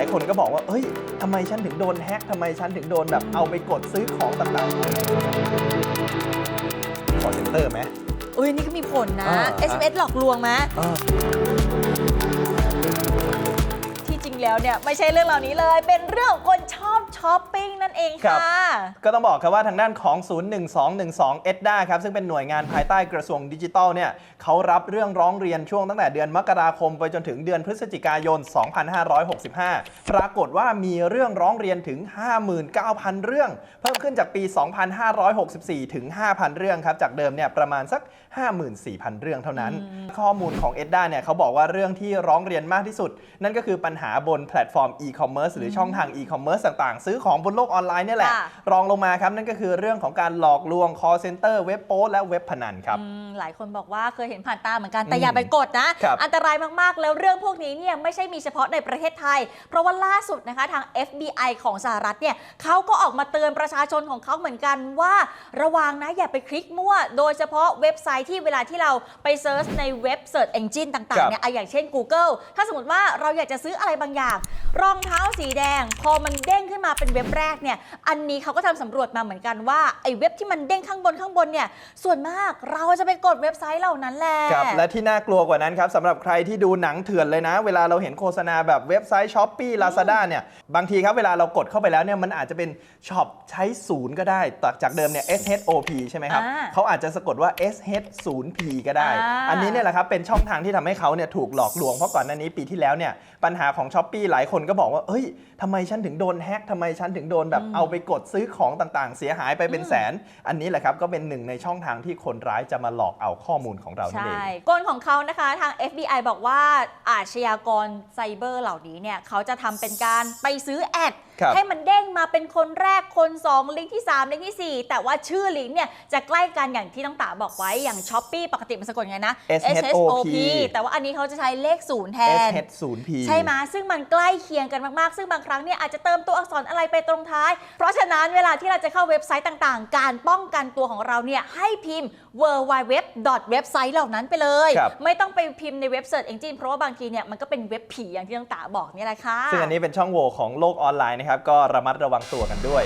ายคนก็บอกว่า เอ้ยทำไมฉันถึงโดนแฮ็กทำไมฉันถึงโดนแบบเอาไปกดซื้อของต่างๆคอเซ็นเตอร์ไหม อุ้ยนี่ก็มีผลนะ อ่า SMS หลอกลวงไหมอ่าที่จริงแล้วเนี่ย ไม่ใช่เรื่องเหล่านี้เลย เป็นเรื่องของคนชอบช้อปปิ้ง นั่นเองค่ะก็ต้องบอกครับว่าทางด้านของ 01212 e d d a ครับซึ่งเป็นหน่วยงานภายใต้กระทรวงดิจิทัลเนี่ยเขารับเรื่องร้องเรียนช่วงตั้งแต่เดือนมกราคม ไปจนถึงเดือนพฤศจิกายน 2565 ปรากฏว่ามีเรื่องร้องเรียนถึง 59,000 เรื่อง เพิ่มขึ้นจากปี 2564 ถึง 5,000 เรื่องครับ จากเดิมเนี่ยประมาณสัก 54,000 เรื่องเท่านั้น ข้อมูลของ e d d a เนี่ยเขาบอกว่าเรื่องที่ร้องเรียนมากที่สุด นั่นก็คือปัญหาบนแพลตฟอร์ม e-commerce หรือช่องทาง e-commerce ต่างๆ ซื้อของบนโลกออนไลน์เนี่ยแหละ ค่ะ รองลงมาครับนั่นก็คือเรื่องของการหลอกลวง call center เว็บโป๊และเว็บพนันครับ อืมหลายคนบอกว่าเคยเห็นผ่านตาเหมือนกันแต่อืมอย่าไปกดนะ ครับอันตรายมากๆ แล้วเรื่องพวกนี้เนี่ยไม่ใช่มีเฉพาะในประเทศไทย เพราะว่าล่าสุดนะคะทาง FBI ของสหรัฐเนี่ยเขาก็ออกมาเตือนประชาชนของเขาเหมือนกันว่า ระวังนะอย่าไปคลิกมั่ว โดยเฉพาะเว็บไซต์ที่เวลาที่เราไปเซิร์ชในเว็บเซิร์ชเอนจินต่างๆเนี่ยอะอย่างเช่น Google ถ้าสมมติว่าเราอยากจะซื้ออะไรบางอย่าง รองเท้าสีแดง พอมันเด้งขึ้นมาเป็นเว็บแรกเนี่ย อันนี้เขาก็ทำสำรวจมาเหมือนกันว่าไอ้เว็บที่มันเด้งข้างบนข้างบนเนี่ย ส่วนมากเราจะไปกดเว็บไซต์เหล่านั้นแหละครับและที่น่ากลัวกว่านั้นครับสำหรับใครที่ดูหนังเถื่อนเลยนะ เวลาเราเห็นโฆษณาแบบเว็บไซต์ s h อ p e e Lazada เนี่ยบางทีครับเวลาเรากดเข้าไปแล้วเนี่ยมันอาจจะเป็นช็อปใช้ศูนย์ก็ได้แต่จากเดิมเนี่ย SHOP ใช่ไหมครับอ่าเขาอาจจะสะกดว่า SH0P ก็ได้อ่าอันนี้เนี่ยแหละครับเป็นช่องทางที่ทำให้เขาเนี่ยถูกหลอกลวงเพราะก่อนหน้านี้ปีที่แล้วเนี่ยปัญหาของ s h อ p e e หลายคนก็บอกว่าเอ้ยทำไมฉันถึงโดนแฮ็กทำไมฉันถึงโดนแบบเอาไปกดซื้อของต่างๆ เสียหายไปเป็นแสน อันนี้แหละครับก็เป็นหนึ่งในช่องทางที่คนร้ายจะมาหลอกเอาข้อมูลของเรานั่นเองใช่กลของเขานะคะทาง FBI บอกว่าอาชญากรไซเบอร์เหล่านี้เนี่ยเขาจะทำเป็นการไปซื้อแอดครับให้มันเด้งมาเป็นคนแรกคน 2 ลิงก์ที่ 3 ลิงก์ที่ 4 แต่ว่าชื่อลิงก์เนี่ยจะใกล้กันอย่างที่น้องตาบอกไว้อย่างช้อปปีปกติมันสะกดไงนะ SHOP แต่ว่าอันนี้เขาจะใช้เลขศูนย์แทน SH0P ใช่ไหมซึ่งมันใกล้เคียงกันมากๆ ซึ่งบางครั้งเนี่ยอาจจะเติมตัวอักษรอะไรไปตรงท้ายเพราะฉะนั้นเวลาที่เราจะเข้าเว็บไซต์ต่างๆ การป้องกันตัวของเราเนี่ยให้พิมพ์ w w w เว็บไซต์เหล่านั้นไปเลย ครับ ไม่ต้องไปพิมพ์ในเว็บเสิร์ชเอนจินเพราะว่าบางทีเนี่ยมันก็เป็นเว็บผีอย่างที่น้องตาบอกเนี่ยแหละค่ะ ซึ่งอันนี้เป็นช่องโหว่ของโลกออนไลน์นะครับ ก็ระมัดระวังตัวกันด้วย